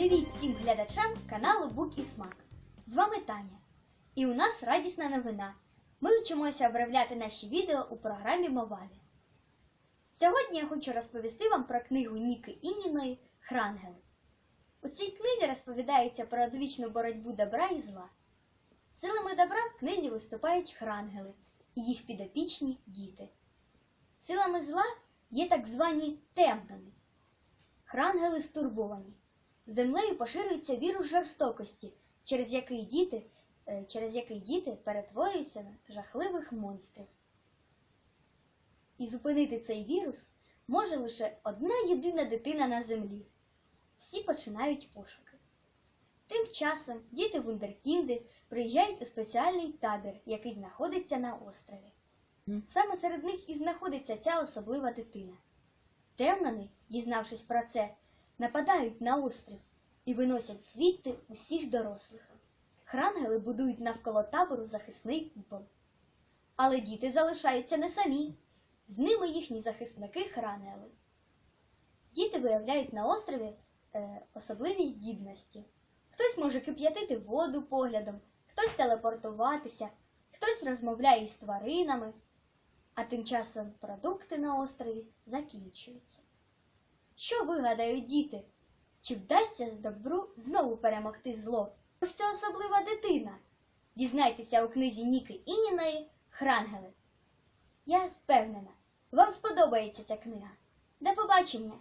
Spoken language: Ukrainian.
Привіт всім глядачам каналу Бук і Смак. З вами Таня. І у нас радісна новина. Ми вчимося обравляти наші відео у програмі Мовалі. Сьогодні я хочу розповісти вам про книгу Ніки Ініної Хрангели. У цій книзі розповідається про одвічну боротьбу добра і зла. Силами добра в книзі виступають хрангели і їх підопічні діти. Силами зла є так звані темними. Хрангели стурбовані. Землею поширюється вірус жорстокості, через який діти, е, через який діти перетворюються на жахливих монстрів. І зупинити цей вірус може лише одна єдина дитина на землі. Всі починають пошуки. Тим часом діти Вундеркінди приїжджають у спеціальний табір, який знаходиться на острові. Саме серед них і знаходиться ця особлива дитина. Темнани, дізнавшись про це, нападають на острів і виносять звідти усіх дорослих. Хрангели будують навколо табору захисний купол. Але діти залишаються не самі. З ними їхні захисники хрангели. Діти виявляють на острові е, особливі здібності. Хтось може кип'ятити воду поглядом, хтось телепортуватися, хтось розмовляє із тваринами, а тим часом продукти на острові закінчуються. Що вигадають діти? Чи вдасться добру знову перемогти зло? Тож це особлива дитина? Дізнайтеся у книзі Ніки Ініної Хрангели. Я впевнена, вам сподобається ця книга. До побачення!